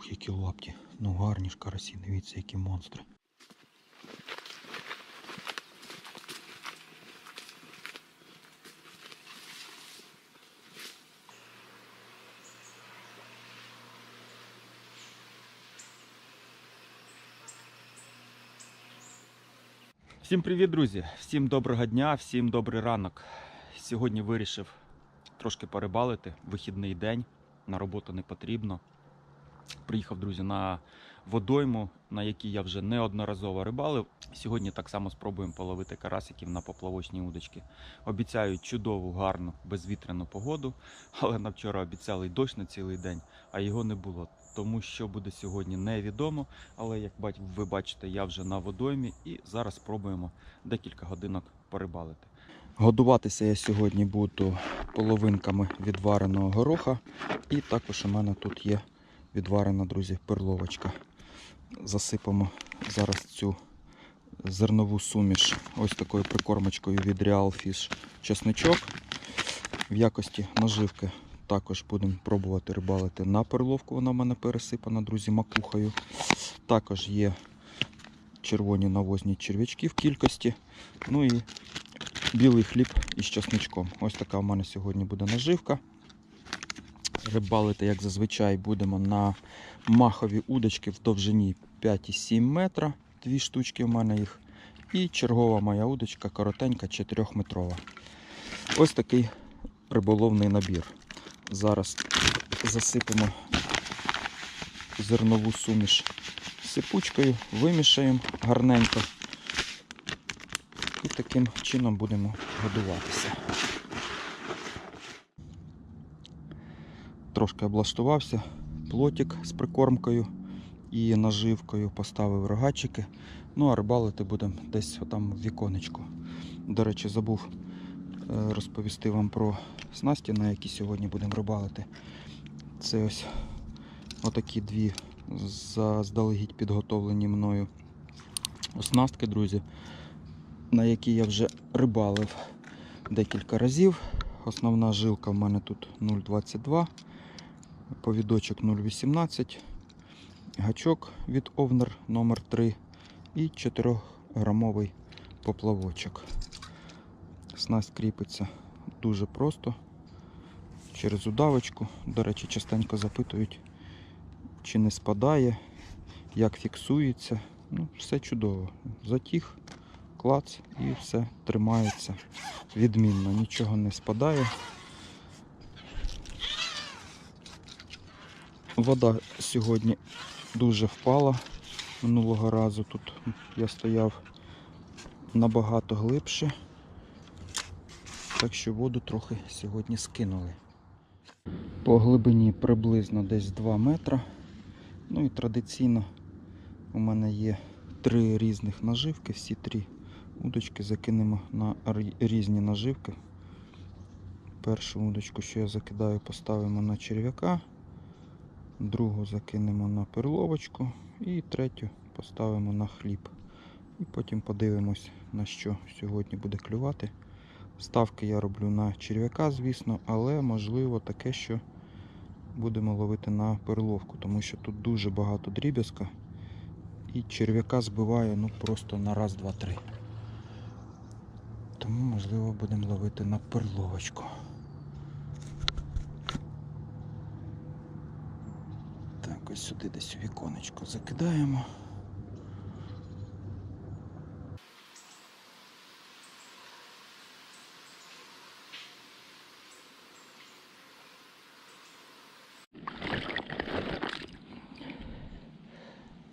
Ух, які лапті. Ну гарні ж карасі, дивіться, які монстри. Всім привіт, друзі! Всім доброго дня, всім добрий ранок. Сьогодні вирішив трошки перебалити. Вихідний день, на роботу не потрібно. Приїхав, друзі, на водойму, на якій я вже неодноразово рибалив. Сьогодні так само спробуємо половити карасиків на поплавочні удочки. Обіцяю чудову, гарну, безвітряну погоду, але на вчора обіцяли й дощ на цілий день, а його не було. Тому що буде сьогодні невідомо. Але як ви бачите, я вже на водоймі і зараз спробуємо декілька годинок порибалити. Годуватися я сьогодні буду половинками відвареного гороха, і також у мене тут є відварена, друзі, перловочка. Засипамо зараз цю зернову суміш ось такою прикормочкою від Real Fish чесничок. В якості наживки також будемо пробувати рибалити на перловку. Вона в мене пересипана, друзі, макухою. Також є червоні навозні черв'ячки в кількості. Ну і білий хліб із чесничком. Ось така в мене сьогодні буде наживка. Рибалити, як зазвичай, будемо на махові удочки в довжині 5,7 метра. Дві штучки в мене їх. І чергова моя удочка коротенька 4-метрова. Ось такий риболовний набір. Зараз засипемо зернову суміш сипучкою, вимішаємо гарненько. І таким чином будемо годуватися. Трошки облаштувався, плотик з прикормкою і наживкою, поставив рогачики. Ну а рибалити будемо десь там в віконечку. До речі, забув е, розповісти вам про снасті, на які сьогодні будемо рибалити. Це ось отакі дві заздалегідь підготовлені мною оснастки, друзі, на які я вже рибалив декілька разів. Основна жилка в мене тут 0,22, повідочок 0,18, гачок від Овнер номер 3 і 4-грамовий поплавочок. Снасть кріпиться дуже просто через удавочку. До речі, частенько запитують, чи не спадає, як фіксується. Ну, все чудово. Затіг, клац і все тримається відмінно, нічого не спадає. Вода сьогодні дуже впала минулого разу. Тут я стояв набагато глибше. Так що воду трохи сьогодні скинули. По глибині приблизно десь 2 метра. Ну і традиційно у мене є три різних наживки, всі три удочки закинемо на різні наживки. Першу удочку, що я закидаю, поставимо на черв'яка, другу закинемо на перловочку і третю поставимо на хліб. І потім подивимось, на що сьогодні буде клювати. Ставки я роблю на черв'яка, звісно, але можливо таке, що будемо ловити на перловку, тому що тут дуже багато дріб'язка і черв'яка збиває ну просто на раз, два, три. Тому, можливо, будемо ловити на перловочку. Ось сюди десь у віконечко закидаємо.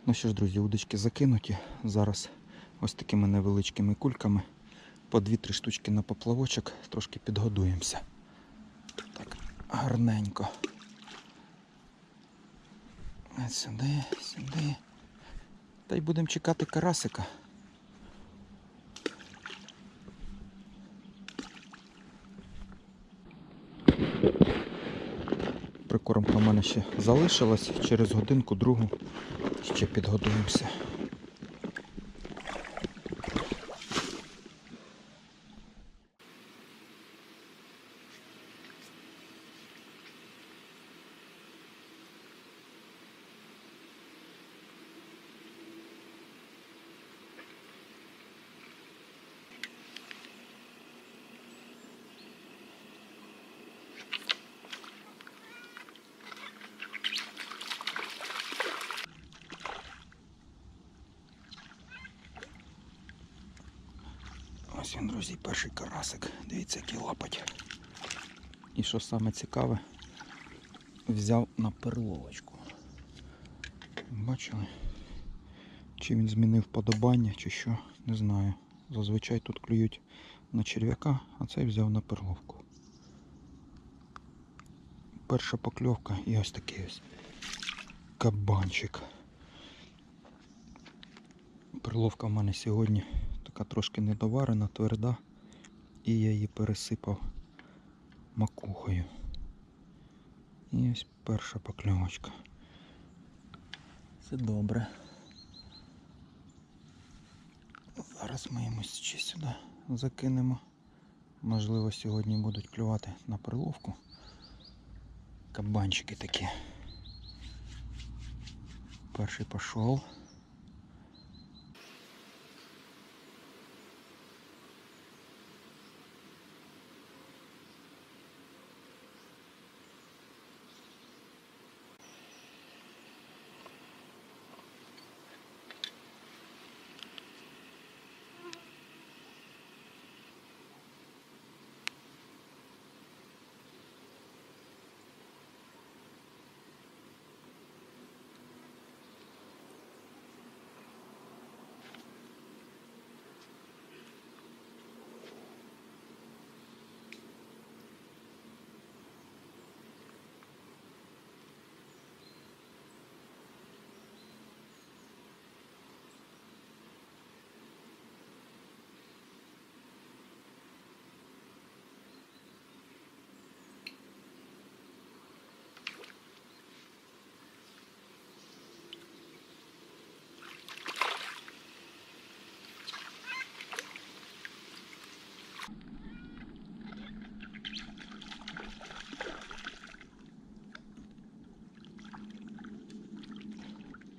Ну що ж, друзі, удочки закинуті. Зараз ось такими невеличкими кульками по 2-3 штучки на поплавочок, трошки підгодуємося. Так, гарненько. Сюди, сюди. Та й будемо чекати карасика. Прикормка в мене ще залишилась, через годинку другу ще підготуємося. Ось він, друзі, перший карасик. Дивіться, який лапать. І що саме цікаве, взяв на перловочку. Бачили? Чи він змінив подобання, чи що, не знаю. Зазвичай тут клюють на черв'яка, а цей взяв на перловку. Перша покльовка і ось такий ось кабанчик. Перловка в мене сьогодні така трошки недоварена, тверда, і я її пересипав макухою. І ось перша покльовочка. Це добре. Зараз ми йому ще сюди закинемо. Можливо, сьогодні будуть клювати на перловку. Кабанчики такі. Перший пішов.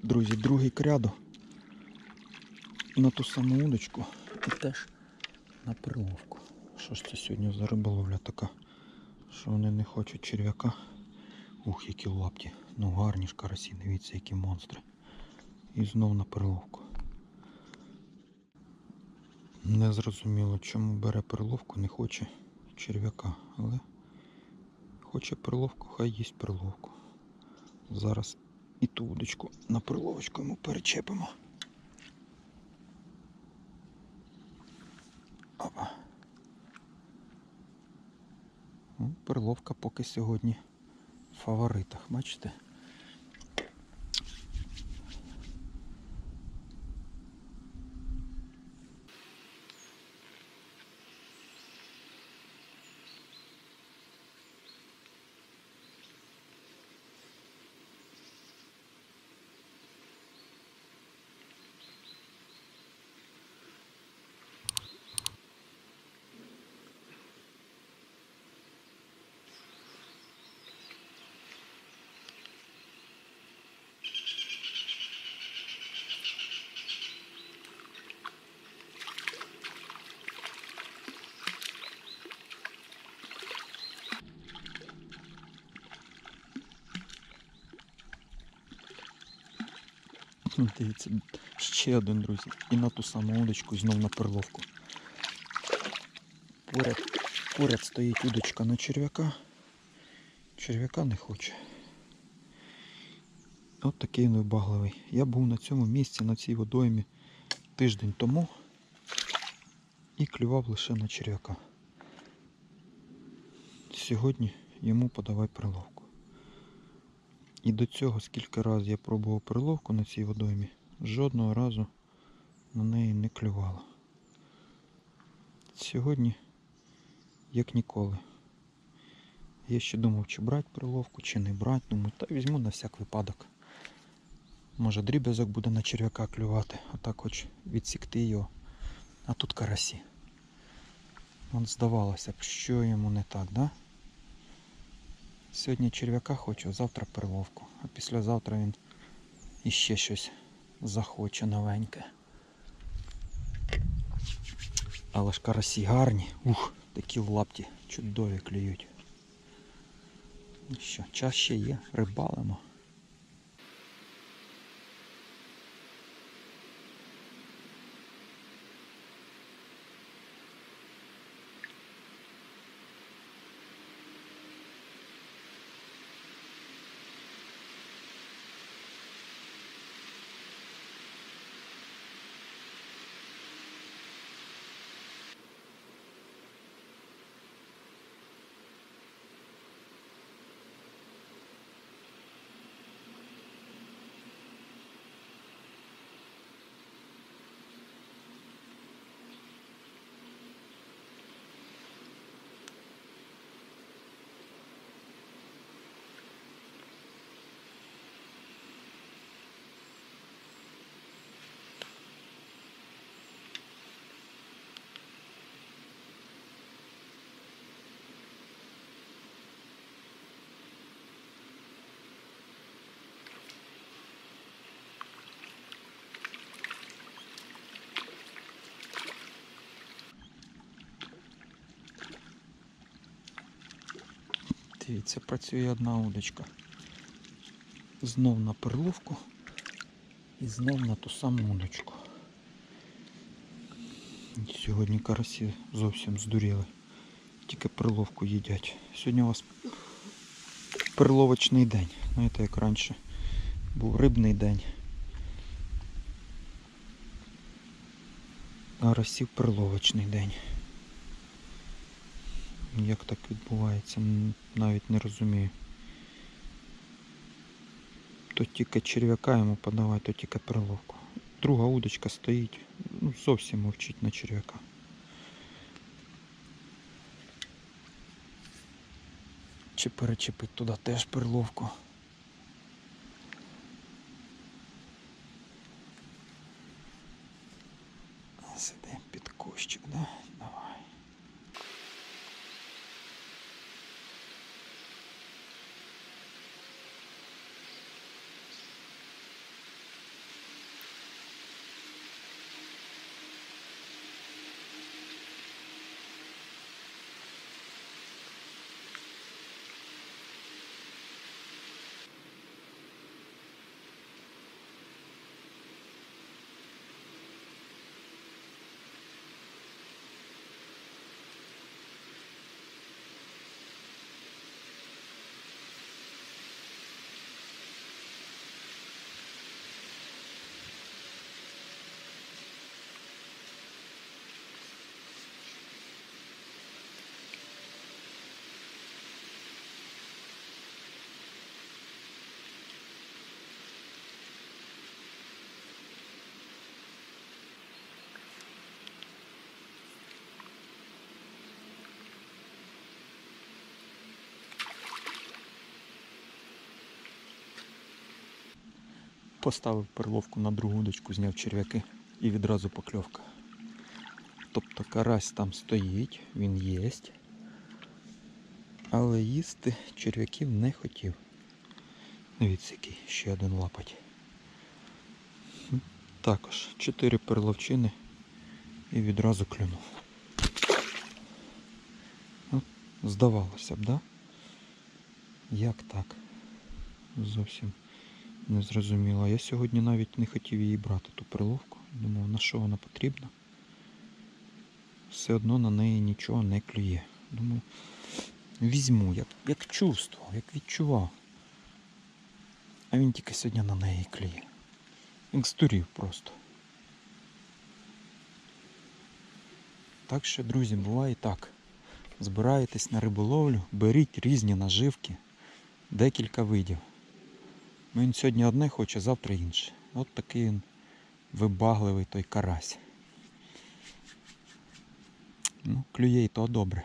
Друзі, другий кряду на ту саму удочку і теж на приловку. Що ж це сьогодні за риболовля така? Що вони не хочуть черв'яка? Ух, які лапті. Ну гарні ж карасі, дивіться, які монстри. І знов на приловку. Не зрозуміло, чому бере приловку, не хоче черв'яка, але хоче приловку, хай їсть приловку. Зараз і ту удочку на приловочку йому перечепимо. Опа. Ну, Приловка поки сьогодні в фаворитах, бачите? Дивіться, ще один, друзі. І на ту саму удочку, і знов на перловку. Поряд, поряд стоїть удочка на черв'яка. Черв'яка не хоче. От такий він вибагливий. Я був на цьому місці, на цій водоймі тиждень тому і клював лише на черв'яка. Сьогодні йому подавай приловку. І до цього скільки разів я пробував приловку на цій водоймі, жодного разу на неї не клювало. Сьогодні, як ніколи. Я ще думав, чи брати приловку, чи не брати. Думаю, та візьму на всяк випадок. Може дріб'язок буде на черв'яка клювати, а так хоч відсікти його. А тут карасі. От здавалося б, що йому не так, да? Сьогодні черв'яка хочу, завтра перловку, а післязавтра він іще щось захоче новеньке. Але ж карасі гарні. Ух, такі лапті чудові клюють. Ну що, час ще є, рибалимо. Дивіться, працює одна удочка. Знов на перловку і знов на ту саму удочку. Сьогодні карасі зовсім здуріли. Тільки перловку їдять. Сьогодні у вас перловочний день. Знаєте, як раніше був рибний день. А Росів перловочний день. Як так відбувається, навіть не розумію. То тільки черв'яка йому подавай, то тільки перловку. Друга удочка стоїть, ну, зовсім мовчить на черв'яка. Чи перечепить туди теж перловку. Сидим під кущик, да? Поставив перловку на другу удочку, зняв черв'яки і відразу покльовка. Тобто карась там стоїть, він єсть. Але їсти черв'яків не хотів. Дивіться, ще один лапать. Також 4 перловчини і відразу клюнув. Ну, здавалося б, да? Як так? Зовсім не зрозуміло. Я сьогодні навіть не хотів її брати, ту приловку. Думав, на що вона потрібна. Все одно на неї нічого не клює. Думаю, візьму, як, як чувствував, як відчував. А він тільки сьогодні на неї клює. Як здурів просто. Так що, друзі, буває так. Збираєтесь на риболовлю, беріть різні наживки, декілька видів. Ну він сьогодні одне хоче, завтра інше. От такий він вибагливий той карась. Ну, клює і то добре.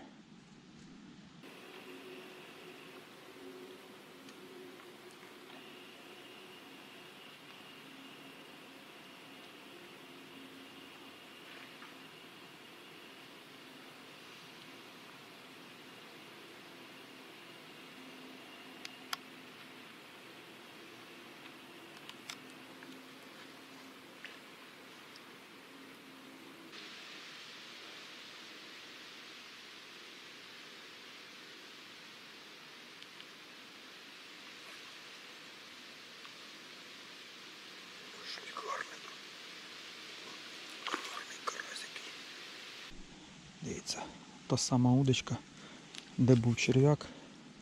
Дивіться, та сама удочка, де був черв'як,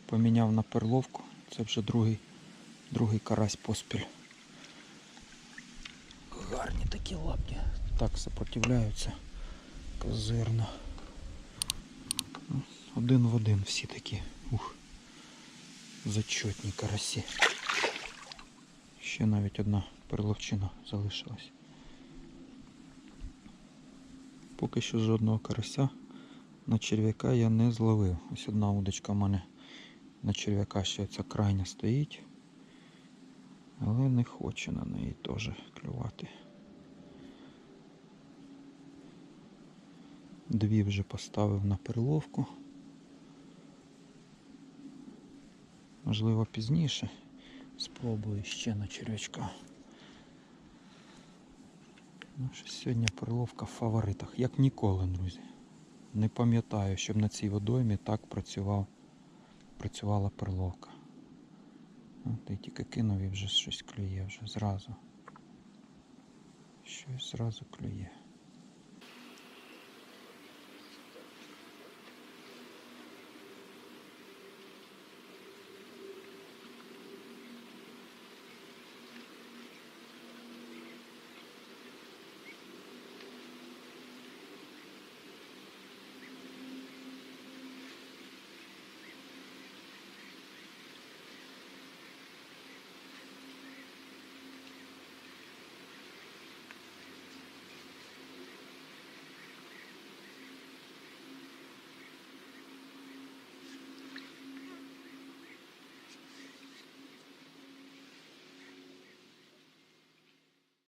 поміняв на перловку. Це вже другий, другий карась поспіль. Гарні такі лапки. Так сопротивляються козирно. Ну, Один в один всі такі. Ух. Зачетні карасі. Ще навіть одна перловчина залишилась. Поки що жодного карася на черв'яка я не зловив. Ось одна удочка в мене на черв'яка ще ця крайня стоїть. Але не хоче на неї теж клювати. Дві вже поставив на перловку. Можливо, пізніше. Спробую ще на черв'ячка. Наша сьогодні приловка в фаворитах, як ніколи, друзі. Не пам'ятаю, щоб на цій водоймі так працював, працювала приловка. От тільки кинув і вже щось клює вже зразу. Щось зразу клює.